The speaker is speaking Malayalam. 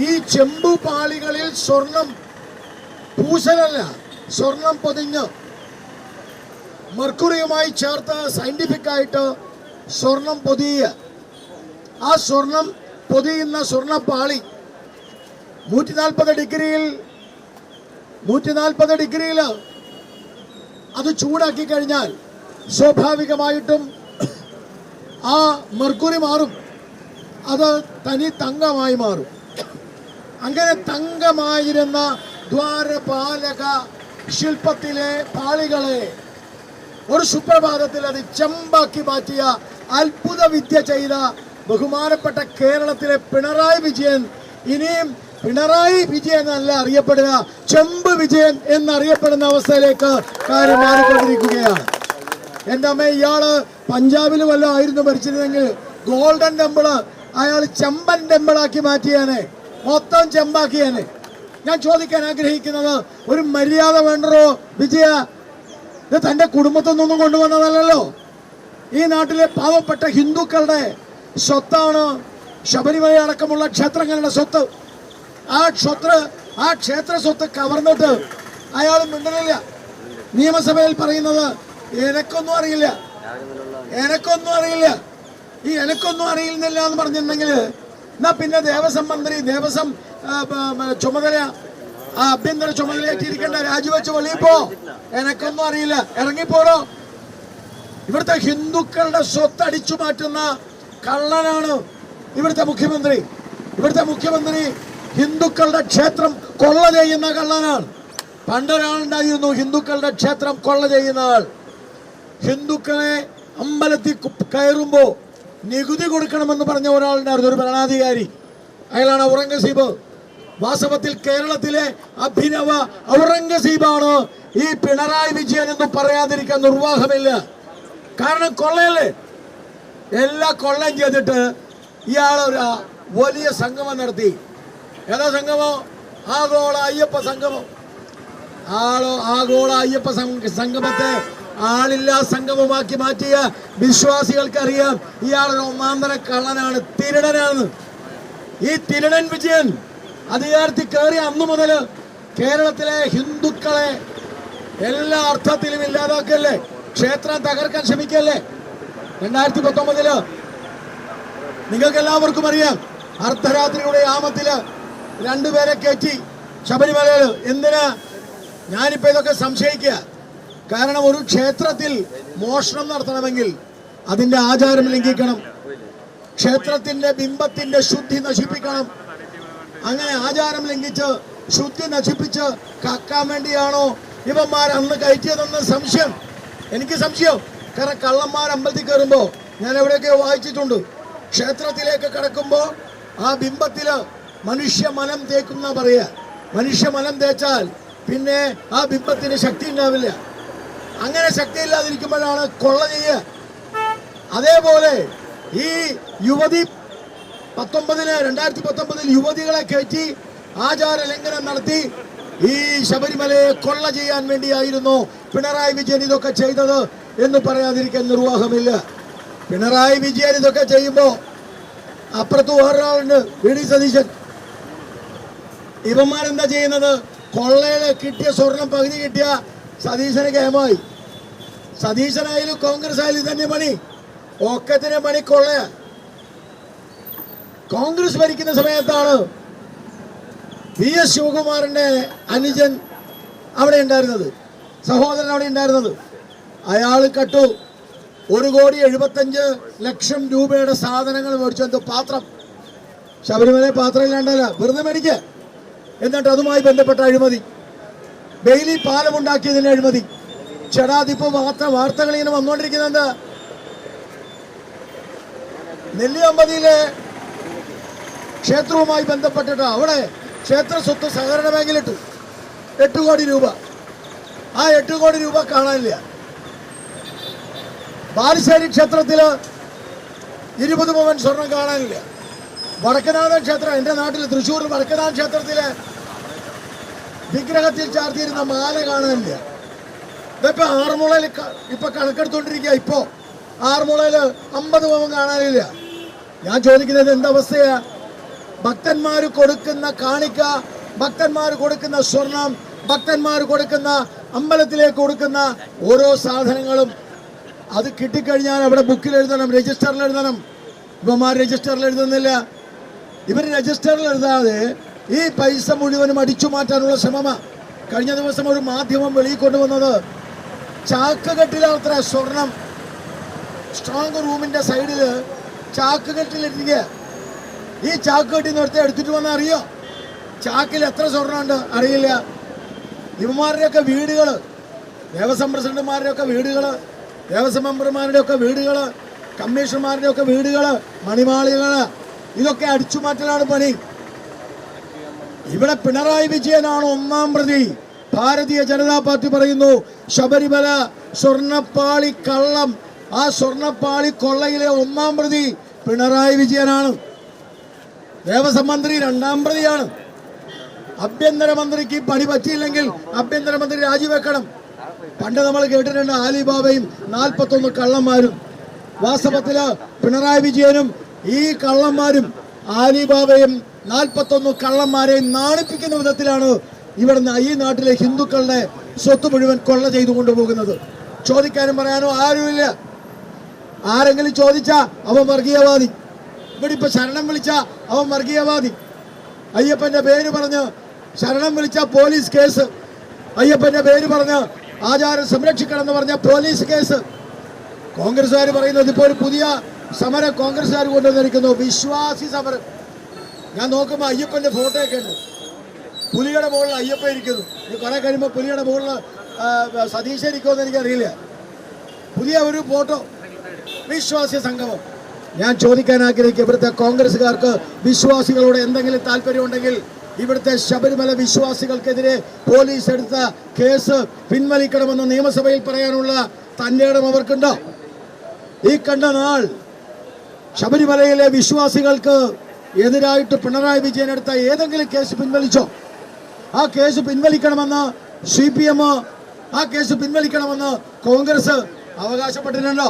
ഈ ചെമ്പു പാളികളിൽ സ്വർണം പൂശലല്ല സ്വർണം പൊതിഞ്ഞ് മർക്കുറിയുമായി ചേർത്ത് ആയിട്ട് സ്വർണം പൊതിയ ആ സ്വർണം പൊതിയുന്ന സ്വർണ പാളി നൂറ്റി നാൽപ്പത് ഡിഗ്രിയിൽ നൂറ്റി നാൽപ്പത് ഡിഗ്രിയിൽ അത് ചൂടാക്കി കഴിഞ്ഞാൽ സ്വാഭാവികമായിട്ടും ആ മർക്കുറി മാറും. അത് തനി തങ്കമായി മാറും. അങ്ങനെ തങ്കമായിരുന്ന ദ്വാരപാലക ശില്പത്തിലെ പാളികളെ ഒരു സുപ്രഭാതത്തിൽ അത് ചെമ്പാക്കി മാറ്റിയ അത്ഭുത വിദ്യ ചെയ്ത ബഹുമാനപ്പെട്ട കേരളത്തിലെ പിണറായി വിജയൻ ഇനിയും പിണറായി വിജയൻ എന്നല്ല അറിയപ്പെടുക ചെമ്പ് വിജയൻ എന്നറിയപ്പെടുന്ന അവസ്ഥയിലേക്ക് കാര്യം മാറിക്കൊണ്ടിരിക്കുകയാണ്. എന്റെ അമ്മ ഇയാൾ പഞ്ചാബിൽ വല്ലതും ആയിരുന്നു ഭരിച്ചിരുന്നെങ്കിൽ ഗോൾഡൻ ടെമ്പിൾ അയാൾ ചെമ്പൻ ടെമ്പിളാക്കി മാറ്റിയാനെ. മൊത്തം ചെമ്പാക്കിയാനെ ഞാൻ ചോദിക്കാൻ ആഗ്രഹിക്കുന്നത് ഒരു മര്യാദ വേണ്ടോ വിജയ? ഇത് തന്റെ കുടുംബത്തിൽ നിന്നും കൊണ്ടുവന്നതല്ലല്ലോ. ഈ നാട്ടിലെ പാവപ്പെട്ട ഹിന്ദുക്കളുടെ സ്വത്താണ് ശബരിമല അടക്കമുള്ള ക്ഷേത്രങ്ങളുടെ സ്വത്ത്. ആ ക്ഷത്ര ആ ക്ഷേത്ര സ്വത്ത് കവർന്നിട്ട് അയാൾ മിണ്ടനില്ല നിയമസഭയിൽ പറയുന്നത് എനക്കൊന്നും അറിയില്ല. എനക്കൊന്നും അറിയില്ല. ഈ എനക്കൊന്നും അറിയുന്നില്ല എന്ന് പറഞ്ഞിട്ടുണ്ടെങ്കിൽ എന്നാ പിന്നെ ദേവസ്വം മന്ത്രി ദേവസ്വം ചുമതല ആഭ്യന്തര ചുമതലയേറ്റിരിക്കേണ്ട രാജിവെച്ച് വെളിയിൽ പോ. എനക്കൊന്നും അറിയില്ല. ഇറങ്ങിപ്പോടോ. ഇവിടുത്തെ ഹിന്ദുക്കളുടെ സ്വത്ത് അടിച്ചു മാറ്റുന്ന കള്ളനാണ് ഇവിടുത്തെ മുഖ്യമന്ത്രി. ഇവിടുത്തെ മുഖ്യമന്ത്രി ഹിന്ദുക്കളുടെ ക്ഷേത്രം കൊള്ള ചെയ്യുന്ന കള്ളനാണ്. പണ്ടൊരാളുണ്ടായിരുന്നു ഹിന്ദുക്കളുടെ ക്ഷേത്രം കൊള്ള ചെയ്യുന്ന ആൾ. ഹിന്ദുക്കളെ അമ്പലത്തിൽ കയറുമ്പോ നികുതി കൊടുക്കണമെന്ന് പറഞ്ഞ ഒരാളുണ്ടായിരുന്നു ഒരു ഭരണാധികാരി. അയാളാണ് ഔറംഗസീബ്. വാസ്തവത്തിൽ കേരളത്തിലെ അഭിനവ ഔറംഗസീബാണ് ഈ പിണറായി വിജയൻ എന്ന് പറയാതിരിക്കാൻ നിർവാഹമില്ല. കാരണം കൊള്ളയല്ലേ? എല്ലാ കൊള്ളയും ചെയ്തിട്ട് ഇയാളൊരു വലിയ സംഗമം നടത്തി. ഏതാ സംഗമോ? ആഗോള അയ്യപ്പ സംഗമം. ആളോ ആഗോള അയ്യപ്പ സംഗമത്തെ ആളില്ലാ സംഗമമാക്കി മാറ്റിയ വിശ്വാസികൾക്ക് അറിയാം ഇയാൾ ഒന്നാന്തര കള്ളനാണ് തിരുടനാണ്. ഈ തിരുടൻ വിജയൻ അധികാരത്തിൽ കയറിയ അന്നു മുതൽ കേരളത്തിലെ ഹിന്ദുക്കളെ എല്ലാ അർത്ഥത്തിലും ഇല്ലാതാക്കല്ലേ? ക്ഷേത്രം തകർക്കാൻ ശ്രമിക്കല്ലേ? രണ്ടായിരത്തി പത്തൊമ്പതിൽ നിങ്ങൾക്ക് എല്ലാവർക്കും അറിയാം അർദ്ധരാത്രിയുടെ യാമത്തിൽ രണ്ടുപേരെ കയറ്റി ശബരിമലയിൽ. എന്തിനാ? ഞാനിപ്പോ ഇതൊക്കെ സംശയിക്കുക. കാരണം ഒരു ക്ഷേത്രത്തിൽ മോഷണം നടത്തണമെങ്കിൽ അതിന്റെ ആചാരം ലംഘിക്കണം. ക്ഷേത്രത്തിന്റെ ബിംബത്തിന്റെ ശുദ്ധി നശിപ്പിക്കണം. അങ്ങനെ ആചാരം ലംഘിച്ച് ശുദ്ധി നശിപ്പിച്ച് കാക്കാൻ വേണ്ടിയാണോ ഇവന്മാർ അന്ന് കയറ്റിയതെന്ന് സംശയം? എനിക്ക് സംശയം. കാരണം കള്ളന്മാർ അമ്പലത്തിൽ കയറുമ്പോ ഞാൻ എവിടെയൊക്കെ വായിച്ചിട്ടുണ്ട്. ക്ഷേത്രത്തിലേക്ക് കടക്കുമ്പോ ആ ബിംബത്തിൽ മനുഷ്യ മനം തേക്കുന്ന പറയുക. മനുഷ്യ മനം തേച്ചാൽ പിന്നെ ആ ബിംബത്തിന് ശക്തി ഉണ്ടാവില്ല. അങ്ങനെ ശക്തിയില്ലാതിരിക്കുമ്പോഴാണ് കൊള്ള ചെയ്യുക അതേപോലെ ഈ യുവതി പത്തൊമ്പതിന് രണ്ടായിരത്തി പത്തൊമ്പതിൽ യുവതികളെ കയറ്റി ആചാര ലംഘനം നടത്തി ഈ ശബരിമലയെ കൊള്ള ചെയ്യാൻ വേണ്ടിയായിരുന്നു പിണറായി വിജയൻ ഇതൊക്കെ ചെയ്തത് എന്ന് പറയാതിരിക്കാൻ നിർവാഹമില്ല. പിണറായി വിജയൻ ഇതൊക്കെ ചെയ്യുമ്പോൾ അപ്പുറത്ത് വേറൊരാളുണ്ട് വി ഡി സതീശൻ. ഇവന്മാരെന്താ ചെയ്യുന്നത്? കൊള്ളയിൽ കിട്ടിയ സ്വർണം പകുതി കിട്ടിയ സതീശന് കേമായി സതീശനായാലും കോൺഗ്രസ് ആയാലും തന്നെ പണി ഒക്കത്തിന് പണി കൊള്ളയാ കോൺഗ്രസ് ഭരിക്കുന്ന സമയത്താണ് വി എസ് ശിവകുമാറിന്റെ അനുജൻ അവിടെ ഉണ്ടായിരുന്നത്. സഹോദരൻ അവിടെ ഉണ്ടായിരുന്നത്. അയാൾ കട്ടു. ഒരു കോടി എഴുപത്തഞ്ച് ലക്ഷം രൂപയുടെ സാധനങ്ങൾ മേടിച്ചു. എന്തോ പാത്രം. ശബരിമല പാത്രം ഇല്ലാണ്ടല്ല. വെറുതെ മേടിക്കുക എന്നിട്ട് അതുമായി ബന്ധപ്പെട്ട അഴിമതി. ബെയിലി പാലമുണ്ടാക്കിയതിന് അഴിമതി. ചെടാതിപ്പോ മാത്രം വാർത്തകൾ ഇങ്ങനെ വന്നുകൊണ്ടിരിക്കുന്നത് നെല്ലിയമ്പതിയിലെ ക്ഷേത്രവുമായി ബന്ധപ്പെട്ടിട്ട് അവിടെ ക്ഷേത്ര സ്വത്ത് സഹകരണ ബാങ്കിലിട്ടു എട്ട് കോടി രൂപ. ആ എട്ട് കോടി രൂപ കാണാനില്ല. ബാലുശ്ശേരി ക്ഷേത്രത്തിൽ ഇരുപത് പവൻ സ്വർണം കാണാനില്ല. വടക്കനാഥൻ ക്ഷേത്രം എന്റെ നാട്ടിൽ തൃശ്ശൂർ വടക്കനാഥൻ ക്ഷേത്രത്തിലെ വിഗ്രഹത്തിൽ ചാർത്തിയിരുന്ന മാല കാണാനില്ല. ഇതിപ്പോ ആറന്മുളയിൽ ക- ഇപ്പൊ കണക്കെടുത്തോണ്ടിരിക്കുക ഇപ്പോ. ആറുമുളയിൽ അമ്പത് പവൻ കാണാനില്ല. ഞാൻ ചോദിക്കുന്നത് എന്തവസ്ഥയാ ഭക്തന്മാർ കൊടുക്കുന്ന കാണിക്ക ഭക്തന്മാർ കൊടുക്കുന്ന സ്വർണം ഭക്തന്മാർ കൊടുക്കുന്ന അമ്പലത്തിലേക്ക് കൊടുക്കുന്ന ഓരോ സാധനങ്ങളും അത് കിട്ടിക്കഴിഞ്ഞാൽ അവിടെ ബുക്കിൽ എഴുതണം രജിസ്റ്ററിൽ എഴുതണം. ഇവന്മാർ രജിസ്റ്ററിൽ എഴുതുന്നില്ല. ഇവർ രജിസ്റ്ററിൽ എഴുതാതെ ഈ പൈസ മുഴുവനും അടിച്ചു മാറ്റാനുള്ള ശ്രമമാണ് കഴിഞ്ഞ ദിവസം ഒരു മാധ്യമം വെളിയിൽ കൊണ്ടുവന്നത് ചാക്കുകെട്ടിലത്ര സ്വർണം. സ്ട്രോങ് റൂമിന്റെ സൈഡിൽ ചാക്കുകെട്ടിലിരിക്കുക ഈ ചാക്കുകെട്ടിൽ നിർത്തി എടുത്തിട്ട് വന്നാൽ അറിയോ? ചാക്കിൽ എത്ര സ്വർണമുണ്ട് അറിയില്ല. ഇവന്മാരുടെയൊക്കെ വീടുകൾ ദേവസ്വം പ്രസിഡന്റുമാരുടെയൊക്കെ വീടുകൾ ദേവസ്വം മെമ്പർമാരുടെയൊക്കെ വീടുകൾ കമ്മീഷണർമാരുടെയൊക്കെ വീടുകൾ മണിമാളികൾ ഇതൊക്കെ അടിച്ചു മാറ്റലാണ് പണി. ഇവിടെ പിണറായി വിജയനാണ് ഒന്നാം പ്രതി. ഭാരതീയ ജനതാ പാർട്ടി പറയുന്നു ശബരിമല സ്വർണപ്പാളി കള്ളം. ആ സ്വർണപ്പാളി കൊള്ളയിലെ ഒന്നാം പ്രതി പിണറായി വിജയനാണ്. ദേവസ്വം മന്ത്രി രണ്ടാം പ്രതിയാണ്. ആഭ്യന്തരമന്ത്രിക്ക് പണി പറ്റിയില്ലെങ്കിൽ ആഭ്യന്തരമന്ത്രി രാജിവെക്കണം. പണ്ട് നമ്മൾ കേട്ടിട്ടുണ്ട് ആലിബാബയും നാൽപ്പത്തൊന്ന് കള്ളന്മാരും. വാസ്തവത്തിൽ പിണറായി വിജയനും ഈ കള്ളന്മാരും ആലിബാബയും നാൽപ്പത്തൊന്ന് കള്ളന്മാരെയും നാണിപ്പിക്കുന്ന വിധത്തിലാണ് ഇവിടുന്ന് ഈ നാട്ടിലെ ഹിന്ദുക്കളുടെ സ്വത്ത് മുഴുവൻ കൊള്ള ചെയ്തു കൊണ്ടുപോകുന്നത്. ചോദിക്കാനും പറയാനോ ആരുമില്ല. ആരെങ്കിലും ചോദിച്ചാ അവൻ വർഗീയവാദി. ഇവിടെ ഇപ്പൊ ശരണം വിളിച്ച അവൻ വർഗീയവാദി. അയ്യപ്പന്റെ പേര് പറഞ്ഞ് ശരണം വിളിച്ച പോലീസ് കേസ്. അയ്യപ്പന്റെ പേര് പറഞ്ഞ് ആചാരം സംരക്ഷിക്കണം എന്ന് പറഞ്ഞ പോലീസ് കേസ്. കോൺഗ്രസ്സുകാർ പറയുന്നത് ഇപ്പോൾ ഒരു പുതിയ സമരം കോൺഗ്രസ്സുകാർ കൊണ്ടുവന്നിരിക്കുന്നു. വിശ്വാസി സമരം. ഞാൻ നോക്കുമ്പോൾ അയ്യപ്പന്റെ ഫോട്ടോ ഒക്കെ ഉണ്ട്. പുലിയുടെ മുകളിൽ അയ്യപ്പ ഇരിക്കുന്നു. ഇത് കുറെ കഴിയുമ്പോൾ പുലിയുടെ മുകളിൽ സതീശ ഇരിക്കുമെന്ന് എനിക്കറിയില്ല. പുതിയ ഒരു ഫോട്ടോ. വിശ്വാസി സംഗമം. ഞാൻ ചോദിക്കാൻ ആഗ്രഹിക്കുക ഇവിടുത്തെ കോൺഗ്രസ്സുകാർക്ക് വിശ്വാസികളോട് എന്തെങ്കിലും താല്പര്യമുണ്ടെങ്കിൽ ഇവിടുത്തെ ശബരിമല വിശ്വാസികൾക്കെതിരെ പോലീസ് എടുത്ത കേസ് പിൻവലിക്കണമെന്ന് നിയമസഭയിൽ പറയാനുള്ള തന്റെ ഇടം അവർക്കുണ്ടോ? ഈ കണ്ട നാൾ ശബരിമലയിലെ വിശ്വാസികൾക്ക് എതിരായിട്ട് പിണറായി വിജയൻ എടുത്ത ഏതെങ്കിലും കേസ് പിൻവലിച്ചോ? ആ കേസ് പിൻവലിക്കണമെന്ന് സി ആ കേസ് പിൻവലിക്കണമെന്ന് കോൺഗ്രസ് അവകാശപ്പെട്ടിട്ടുണ്ടോ